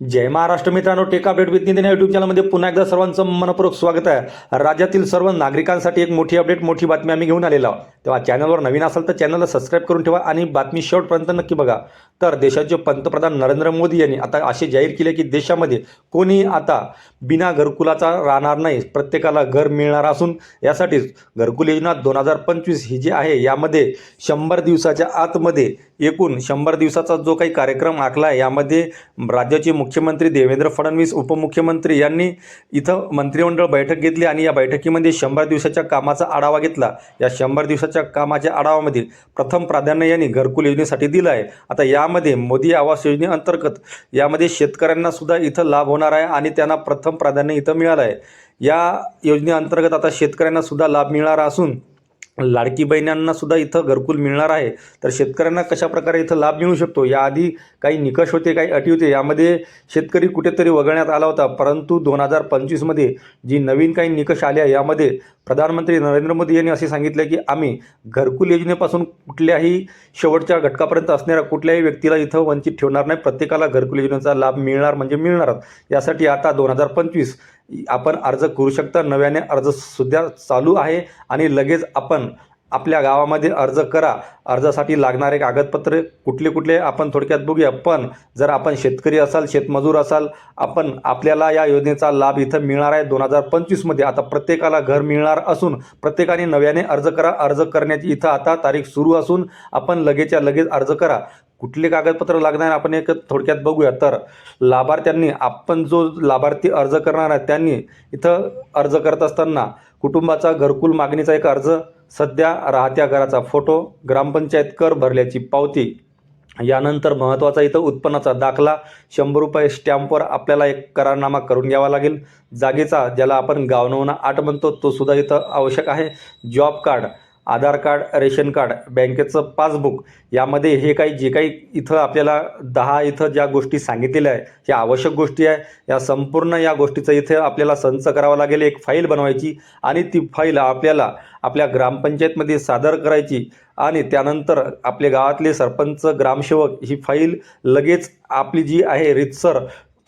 जय महाराष्ट्र मित्रांनो tech update with Nitin या YouTube चॅनलमध्ये पुन्हा एकदा सर्वांचं मनपूर्वक स्वागत आहे. राज्यातील सर्व नागरिकांसाठी एक मोठी अपडेट मोठी बातमी आम्ही घेऊन आलेलो आहोत. तेव्हा चॅनलवर नवीन असाल तर चॅनलला सबस्क्राईब करून ठेवा आणि बातमी शेवटपर्यंत नक्की बघा. तर देशाचे पंतप्रधान नरेंद्र मोदी यांनी आता असे जाहीर केले की देशामध्ये कोणी आता बिना घरकुलाचा राहणार नाही प्रत्येकाला घर मिळणार असून यासाठीच घरकुल योजना दोन हजार पंचवीस ही जी आहे यामध्ये शंभर दिवसाच्या आतमध्ये एकूण शंभर दिवसाचा जो काही कार्यक्रम आखला आहे यामध्ये राज्याचे मुख्यमंत्री देवेंद्र फडणवीस उपमुख्यमंत्री यांनी इथं मंत्रिमंडळ बैठक घेतली आणि या बैठकीमध्ये शंभर दिवसाच्या कामाचा आढावा घेतला. या शंभर दिवसाच्या कामाच्या आढावामध्ये प्रथम प्राधान्य यांनी घरकुल योजनेसाठी दिलं आहे. आता यामध्ये मोदी आवास योजनेअंतर्गत यामध्ये शेतकऱ्यांना सुद्धा इथं लाभ होणार आहे आणि त्यांना प्रथम प्राधान्य इथं मिळालं आहे. या योजनेअंतर्गत आता शेतकऱ्यांना सुद्धा लाभ मिळणार असून लाडकी बहिण्यांना सुद्धा इथं घरकुल मिळणार आहे. तर शेतकऱ्यांना कशा प्रकारे इथं लाभ मिळू शकतो? याआधी काही निकष होते काही अटी होते. यामध्ये शेतकरी कुठेतरी वगळण्यात आला होता. परंतु दोन हजार पंचवीसमध्ये जी नवीन काही निकष आल्या यामध्ये प्रधानमंत्री नरेंद्र मोदी यांनी असे सांगितले की आम्ही घरकुल योजनेपासून कुठल्याही शेवटच्या घटकापर्यंत असणाऱ्या कुठल्याही व्यक्तीला इथं वंचित ठेवणार नाही. प्रत्येकाला घरकुल योजनेचा लाभ मिळणार म्हणजे मिळणारच यासाठी आता दोन हजार पंचवीस आपण अर्ज करू शकता. नव्याने अर्ज सुद्धा चालू आहे आणि लगेच आपण आपल्या गावामध्ये अर्ज करा. अर्जासाठी लागणारे कागदपत्रे कुठले कुठले आपण थोडक्यात बघूया. पण जर आपण शेतकरी असाल शेतमजूर असाल आपण आपल्याला या योजनेचा लाभ इथं मिळणार आहे. दोन हजार पंचवीसमध्ये आता प्रत्येकाला घर मिळणार असून प्रत्येकाने नव्याने अर्ज करा. अर्ज करण्याची इथं आता तारीख सुरू असून आपण लगेचच्या लगेच अर्ज करा. कुठले कागदपत्र लागणार आपण एक थोडक्यात बघूया. तर लाभार्थ्यांनी आपण जो लाभार्थी अर्ज करणार आहे त्यांनी इथं अर्ज करत असताना कुटुंबाचा घरकुल मागणीचा एक अर्ज सध्या राहत्या घराचा फोटो ग्रामपंचायत कर भरल्याची पावती. यानंतर महत्त्वाचा इथं उत्पन्नाचा दाखला शंभर रुपये स्टॅम्पवर आपल्याला एक करारनामा करून घ्यावा लागेल. जागेचा ज्याला आपण गावनवना आठ म्हणतो तो सुद्धा इथं आवश्यक आहे. Job card Aadhaar card ration card बँकेचं पासबुक यामध्ये हे काही जे काही इथं आपल्याला दहा इथं ज्या गोष्टी सांगितलेल्या आहे ह्या आवश्यक गोष्टी आहे. या संपूर्ण या गोष्टीचं इथे आपल्याला संच करावा लागेल एक फाईल बनवायची आणि ती फाईल आपल्याला आपल्या ग्रामपंचायतमध्ये सादर करायची आणि त्यानंतर आपले गावातले सरपंच ग्रामसेवक ही फाईल लगेच आपली जी आहे रितसर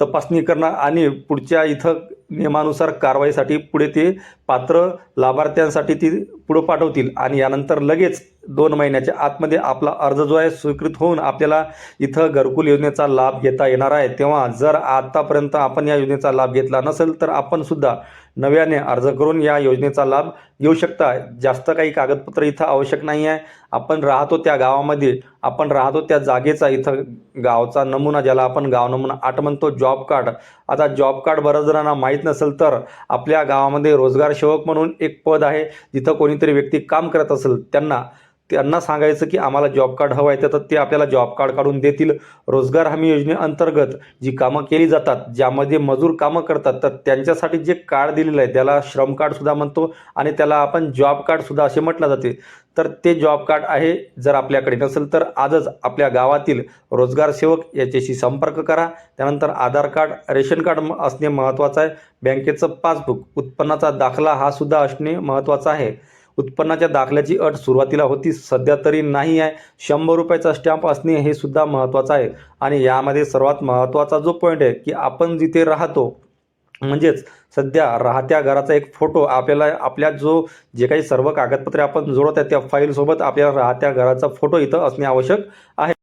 तपासणी करणं आणि पुढच्या इथं नियमानुसार कारवाईसाठी पुढे ते पात्र लाभार्थ्यांसाठी ती पुढं पाठवतील आणि यानंतर लगेच दोन महिन्याच्या आतमध्ये आपला अर्ज जो आहे स्वीकृत होऊन आपल्याला इथं घरकुल योजनेचा लाभ घेता येणार आहे. तेव्हा जर आतापर्यंत आपण या योजनेचा लाभ घेतला नसेल तर आपण सुद्धा नव्याने अर्ज करून या योजनेचा लाभ घेऊ शकता. जास्त काही कागदपत्र इथं आवश्यक नाही आहे. आपण राहतो त्या गावामध्ये. आपण राहतो त्या जागेचा इथं गावचा नमुना ज्याला आपण गाव नमुना आठ म्हणतो जॉब कार्ड. आता जॉब कार्ड बऱ्याच जणांना माहीत नसेल तर आपल्या गावामध्ये रोजगार सेवक म्हणून एक पद आहे. जिथं कोणी कोणीतरी व्यक्ती काम करत असेल त्यांना त्यांना सांगायचं की आम्हाला जॉब कार्ड हवं आहे तर ते आपल्याला जॉब कार्ड काढून देतील. रोजगार हमी योजनेअंतर्गत जी कामं केली जातात ज्यामध्ये मजूर कामं करतात तर त्यांच्यासाठी जे कार्ड दिलेलं आहे त्याला श्रम कार्डसुद्धा म्हणतो आणि त्याला आपण जॉब कार्डसुद्धा असे म्हटलं जाते. तर ते जॉब कार्ड आहे जर आपल्याकडे नसेल तर आजच आपल्या गावातील रोजगार सेवक याच्याशी संपर्क करा. त्यानंतर आधार कार्ड रेशन कार्ड असणे महत्त्वाचं आहे. बँकेचं पासबुक उत्पन्नाचा दाखला हा सुद्धा असणे महत्त्वाचं आहे. उत्पन्नाच्या दाखल्याची अट सुरुवातीला होती सध्या तरी नाही आहे. शंभर रुपयाचा स्टॅम्प असणे हे सुद्धा महत्त्वाचं आहे. आणि यामध्ये सर्वात महत्त्वाचा जो पॉईंट आहे की आपण जिथे राहतो म्हणजेच सध्या राहत्या घराचा एक फोटो आपल्याला आपल्या जो जे काही सर्व कागदपत्रे आपण जोडत आहे त्या फाईलसोबत आपल्या राहत्या घराचा फोटो इथं असणे आवश्यक आहे.